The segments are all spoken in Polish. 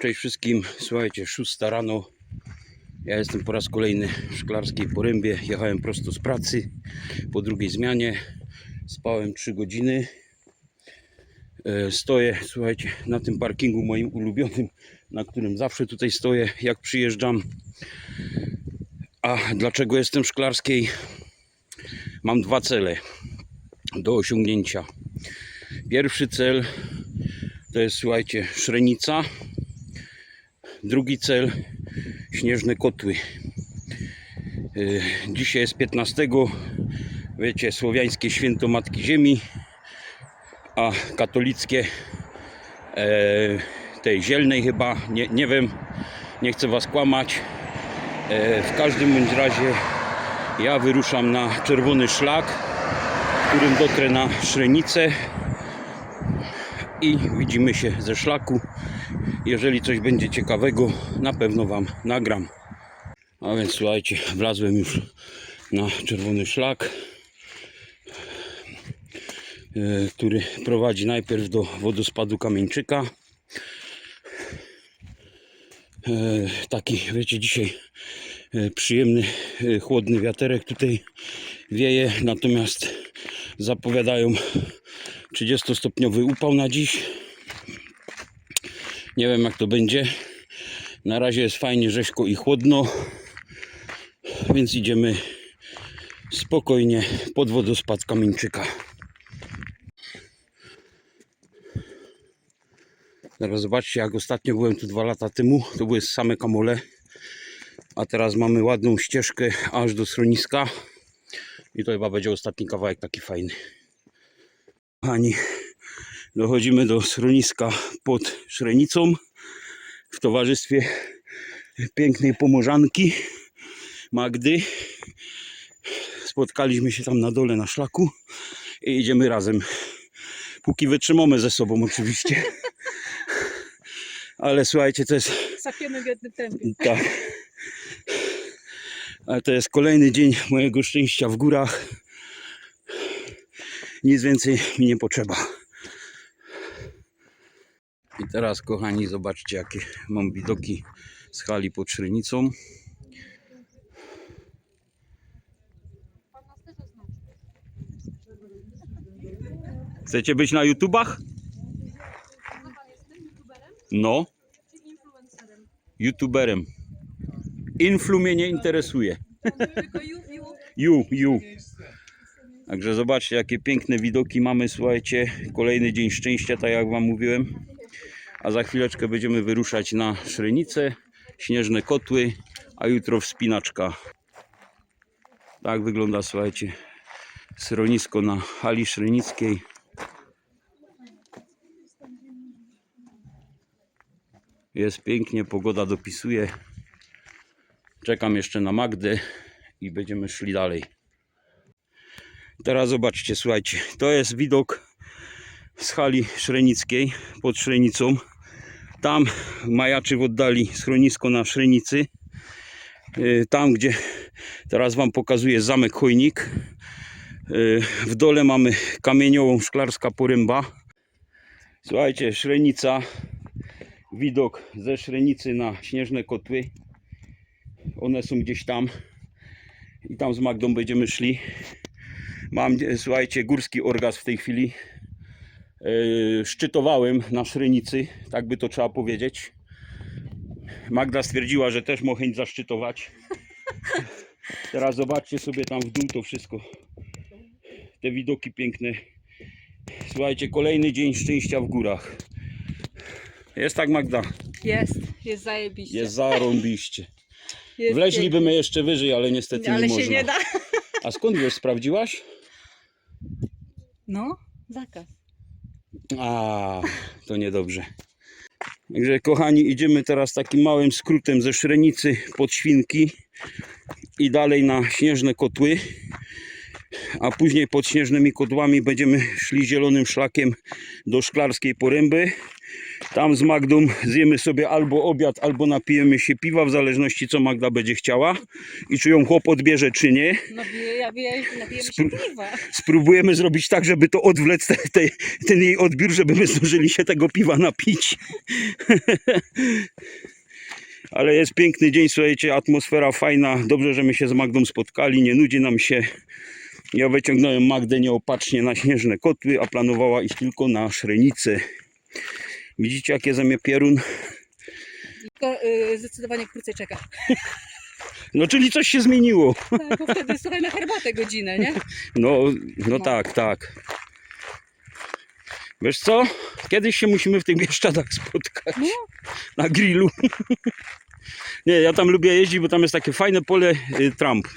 Cześć wszystkim, słuchajcie, 6 rano. Ja jestem po raz kolejny w Szklarskiej Porębie. Jechałem prosto z pracy po drugiej zmianie. Spałem 3 godziny. E, Stoję, słuchajcie, na tym parkingu moim ulubionym, na którym zawsze tutaj stoję, jak przyjeżdżam. A dlaczego jestem w Szklarskiej? Mam dwa cele do osiągnięcia. Pierwszy cel to jest, słuchajcie, Szrenica. Drugi cel śnieżne kotły. Yy, Dzisiaj jest 15, wiecie, słowiańskie święto Matki Ziemi, a katolickie e, tej zielnej chyba, nie, nie wiem, nie chcę was kłamać. E, w każdym bądź razie ja wyruszam na czerwony szlak, którym dotrę na Szrenicę i widzimy się ze szlaku. Jeżeli coś będzie ciekawego, na pewno Wam nagram. A więc słuchajcie, wlazłem już na czerwony szlak, e, który prowadzi najpierw do wodospadu Kamieńczyka. E, Taki, wiecie, dzisiaj e, przyjemny, chłodny wiaterek tutaj wieje, natomiast zapowiadają 30-stopniowy upał na dziś. Nie wiem jak to będzie. Na razie jest fajnie, rzeźko i chłodno. Więc idziemy spokojnie pod wodospad Kamieńczyka. Teraz zobaczcie, jak ostatnio byłem tu dwa lata temu, to były same kamole. A teraz mamy ładną ścieżkę aż do schroniska. I to chyba będzie ostatni kawałek taki fajny. Kochani, dochodzimy do schroniska pod Szrenicą w towarzystwie pięknej pomorzanki Magdy. Spotkaliśmy się tam na dole na szlaku i idziemy razem. Póki wytrzymamy ze sobą oczywiście. Ale słuchajcie, to jest Sapiemy w jednym tempie. tak. Ale to jest kolejny dzień mojego szczęścia w górach. Nic więcej mi nie potrzeba. I teraz, kochani, zobaczcie, jakie mam widoki z hali pod Szrynicą. Chcecie być na YouTubach? No, YouTuberem. Influ mnie nie interesuje. Ju, ju. Także zobaczcie, jakie piękne widoki mamy, słuchajcie. Kolejny dzień szczęścia, tak jak Wam mówiłem. A za chwileczkę będziemy wyruszać na Szrenicę, śnieżne kotły, a jutro wspinaczka. Tak wygląda, słuchajcie, schronisko na hali szrenickiej. Jest pięknie, pogoda dopisuje. Czekam jeszcze na Magdę i będziemy szli dalej. Teraz zobaczcie, słuchajcie, to jest widok z hali szrenickiej pod Szrenicą. Tam majaczy w oddali schronisko na Szrenicy. Yy, Tam, gdzie teraz Wam pokazuję zamek Chojnik. Yy, W dole mamy kamieniołom Szklarska Poręba. Słuchajcie, Szrenica, widok ze Szrenicy na Śnieżne Kotły. One są gdzieś tam i tam z Magdą będziemy szli. Mam, słuchajcie, górski orgazm w tej chwili. Yy, szczytowałem na Szrenicy, tak by to trzeba powiedzieć. Magda stwierdziła, że też ma chęć zaszczytować. Teraz zobaczcie sobie tam w dół to wszystko. Te widoki piękne. Słuchajcie, kolejny dzień szczęścia w górach. Jest tak, Magda? Jest, jest zajebiście. Jest zarąbiście. Jest Wleźlibyśmy jeszcze wyżej, ale niestety. Ale nie się można. nie da. A skąd wiesz, sprawdziłaś? No, zakaz. A, to niedobrze. Także kochani, idziemy teraz takim małym skrótem ze Szrenicy pod Świnki i dalej na Śnieżne Kotły. A później pod Śnieżnymi Kotłami będziemy szli zielonym szlakiem do Szklarskiej Poręby. Tam z Magdą zjemy sobie albo obiad, albo napijemy się piwa, w zależności co Magda będzie chciała. I czy ją chłop odbierze, czy nie. No ja wiem, napijemy się piwa. Spróbujemy zrobić tak, żeby to odwlec te, te, ten jej odbiór, żeby my zdążyli się tego piwa napić. Ale jest piękny dzień, słuchajcie, atmosfera fajna. Dobrze, że my się z Magdą spotkali, nie nudzi nam się. Ja wyciągnąłem Magdę nieopatrznie na śnieżne kotły, a planowała iść tylko na szrenicę. Widzicie, jakie zamiast pierun? Tylko y, zdecydowanie krócej czeka. No, czyli coś się zmieniło. Tak, bo wtedy słuchaj na herbatę godzinę, nie? No, no tak, tak. Wiesz co? Kiedyś się musimy w tych Bieszczadach spotkać. No, na grillu. Nie, ja tam lubię jeździć, bo tam jest takie fajne pole y, Trump.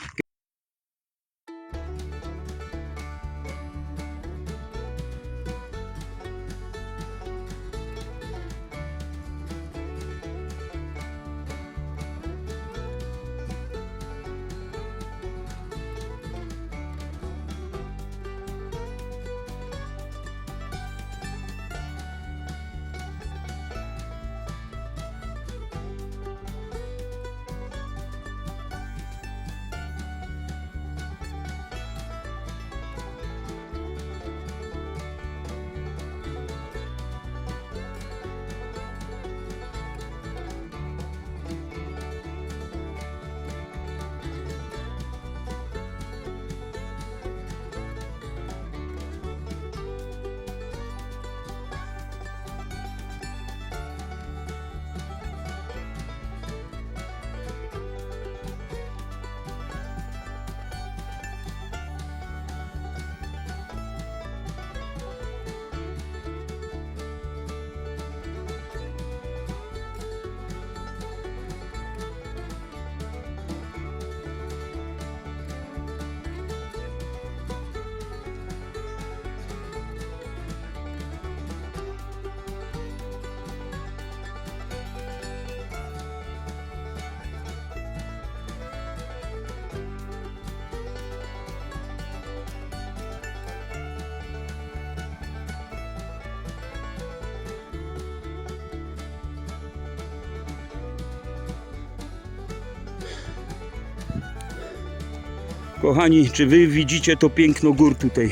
Kochani, czy wy widzicie to piękno gór tutaj?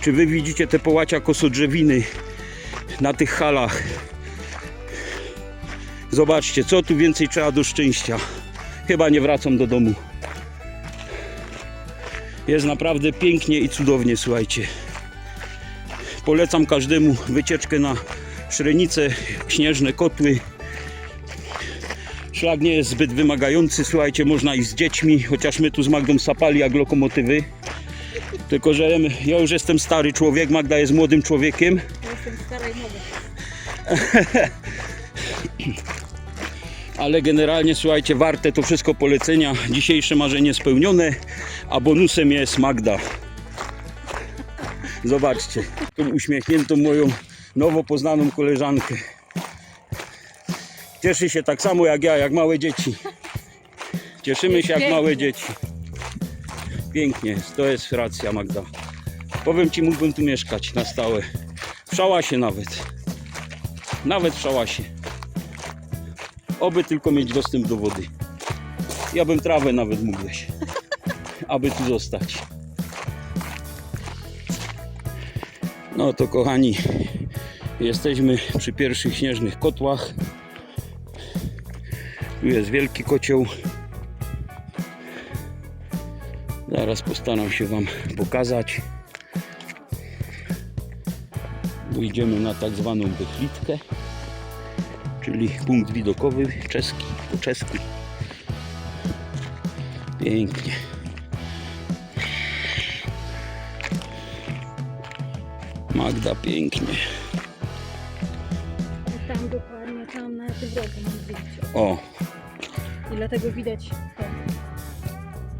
Czy wy widzicie te połacia kosodrzewiny na tych halach? Zobaczcie, co tu więcej trzeba do szczęścia. Chyba nie wracam do domu. Jest naprawdę pięknie i cudownie, słuchajcie. Polecam każdemu wycieczkę na Szrenicę, śnieżne kotły. Szlak nie jest zbyt wymagający, słuchajcie, można iść z dziećmi, chociaż my tu z Magdą sapali jak lokomotywy. Tylko, że ja już jestem stary człowiek, Magda jest młodym człowiekiem. ja jestem stara i. Ale generalnie, słuchajcie, warte to wszystko polecenia. Dzisiejsze marzenie spełnione, a bonusem jest Magda. Zobaczcie, tą uśmiechniętą moją nowo poznaną koleżankę. Cieszy się tak samo jak ja, jak małe dzieci. Cieszymy się jak małe dzieci. Pięknie to jest racja Magda. Powiem Ci, mógłbym tu mieszkać na stałe. W szałasie nawet. Nawet w szałasie. Oby tylko mieć dostęp do wody. Ja bym trawę nawet mógł aby tu zostać. No to kochani, jesteśmy przy pierwszych śnieżnych kotłach. Tu jest wielki kocioł. Zaraz postaram się Wam pokazać. Wyjdziemy na tak zwaną bychlitkę czyli punkt widokowy czeski, po czeski. Pięknie. Magda pięknie. Dokładnie, tam na tym rogu mam zdjęcie. O, I dlatego widać to.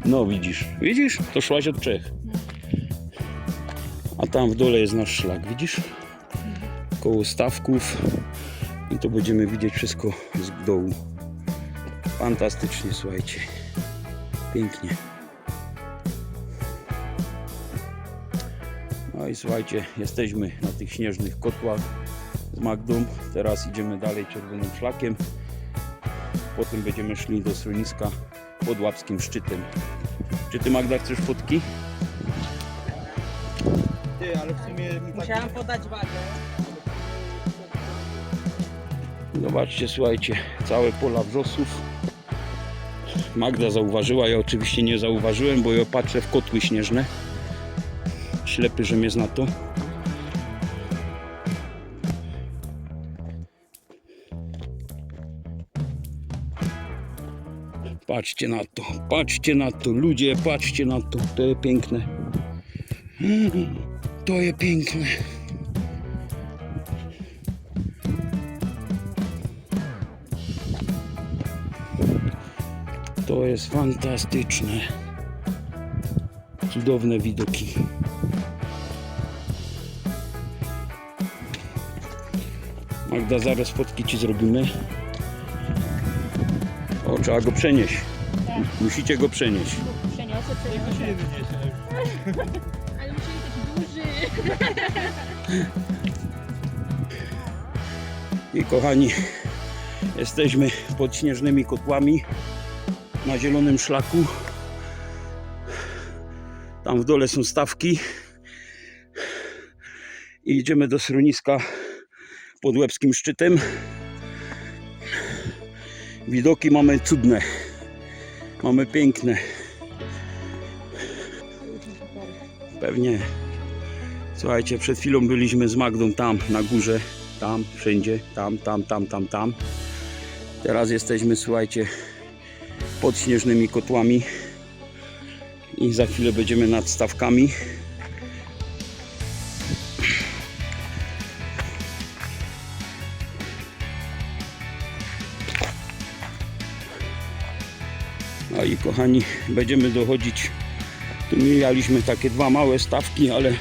no widzisz. Widzisz? To szłaś od Czech. A tam w dole jest nasz szlak, widzisz? Koło stawków. I to będziemy widzieć wszystko z dołu. Fantastycznie, słuchajcie. Pięknie. No i słuchajcie, jesteśmy na tych śnieżnych kotłach. Z Magdą. Teraz idziemy dalej czerwonym szlakiem. Potem będziemy szli do schroniska pod Łapskim Szczytem. Czy ty Magda chcesz fotki? Ty, ale w sumie mi tak... Musiałam podać wagę. Zobaczcie, słuchajcie, całe pola wrzosów. Magda zauważyła, ja oczywiście nie zauważyłem, bo ja patrzę w kotły śnieżne. Ślepy, że mnie zna to. Patrzcie na to, patrzcie na to, ludzie, patrzcie na to, to jest piękne. To jest piękne. To jest fantastyczne. Cudowne widoki. Magda, zaraz fotki ci zrobimy. Trzeba go przenieść. Musicie go przenieść. Przeniosę, wyniesie. Ale musieli być duży. I kochani, jesteśmy pod śnieżnymi kotłami na zielonym szlaku. Tam w dole są stawki. I idziemy do schroniska pod Łebskim Szczytem. Widoki mamy cudne. Mamy piękne. Pewnie. Słuchajcie, przed chwilą byliśmy z Magdą tam na górze. Tam, wszędzie, tam, tam, tam, tam, tam. Teraz jesteśmy, słuchajcie, pod śnieżnymi kotłami. I za chwilę będziemy nad stawkami. Kochani, będziemy dochodzić. Tu mijaliśmy takie dwa małe stawki, ale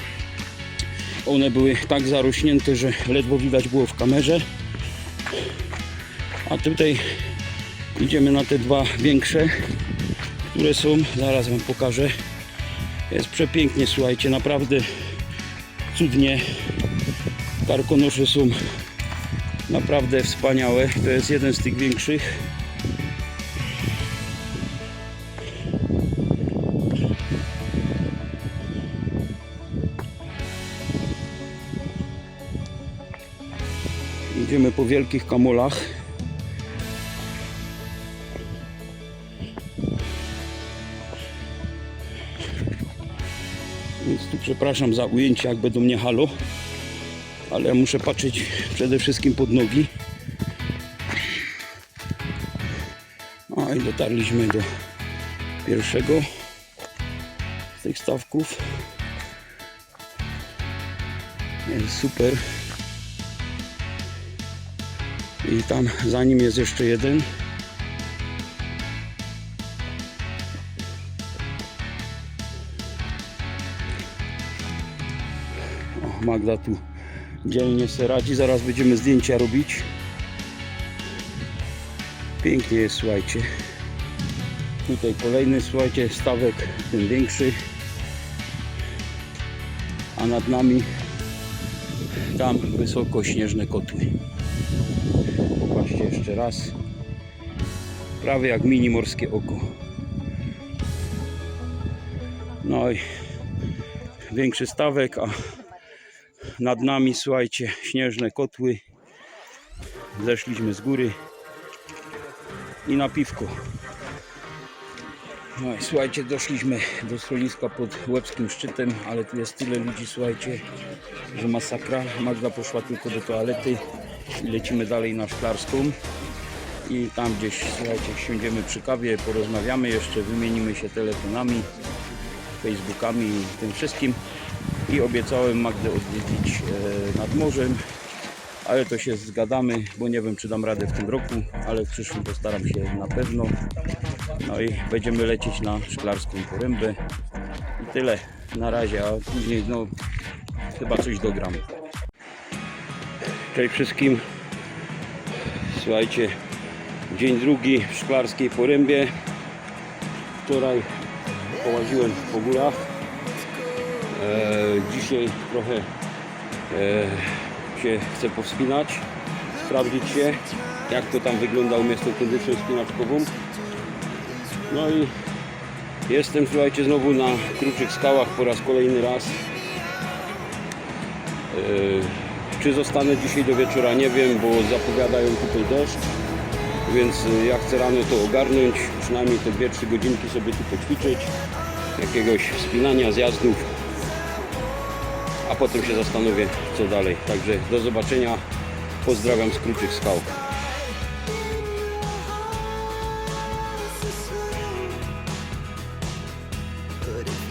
one były tak zarośnięte, że ledwo widać było w kamerze. A tutaj idziemy na te dwa większe, które są, zaraz Wam pokażę. Jest przepięknie, słuchajcie, naprawdę cudnie. Karkonosze są naprawdę wspaniałe. To jest jeden z tych większych. Po wielkich kamolach. Więc tu przepraszam za ujęcie, jak będą mnie halo. Ale ja muszę patrzeć przede wszystkim pod nogi. No i dotarliśmy do pierwszego z tych stawków. Jest super. I tam za nim jest jeszcze jeden. O, Magda tu dzielnie se radzi. Zaraz będziemy zdjęcia robić. Pięknie jest, słuchajcie. Tutaj kolejny, słuchajcie, stawek, ten większy. A nad nami tam wysoko śnieżne kotły. Jeszcze raz. Prawie jak mini morskie oko. No i większy stawek, a nad nami, słuchajcie, śnieżne kotły. Zeszliśmy z góry i na piwko. No i słuchajcie, doszliśmy do schroniska pod Łebskim Szczytem, ale tu jest tyle ludzi, słuchajcie, że masakra. Magda poszła tylko do toalety i lecimy dalej na Szklarską. I tam gdzieś, słuchajcie, siądziemy przy kawie, porozmawiamy jeszcze, wymienimy się telefonami, facebookami i tym wszystkim. I obiecałem Magdę odwiedzić e, nad morzem, ale to się zgadamy, bo nie wiem czy dam radę w tym roku, ale w przyszłym postaram się na pewno. No i będziemy lecieć na Szklarską Porębę. I tyle na razie, a później no chyba coś dogram. Cześć wszystkim. Słuchajcie, dzień drugi w Szklarskiej Porębie. Wczoraj połaziłem po górach. E, dzisiaj trochę e, się chcę powspinać, sprawdzić się, jak to tam wygląda u mnie z tą kondycją spinaczkową. No i jestem, słuchajcie, znowu na kruczych skałach po raz kolejny raz. Yy, Czy zostanę dzisiaj do wieczora, nie wiem, bo zapowiadają tutaj deszcz. Więc y, ja chcę rano to ogarnąć, przynajmniej te 2-3 godzinki sobie tu poćwiczyć, jakiegoś wspinania, zjazdów, a potem się zastanowię co dalej. Także do zobaczenia, pozdrawiam z Kruczych Skał. But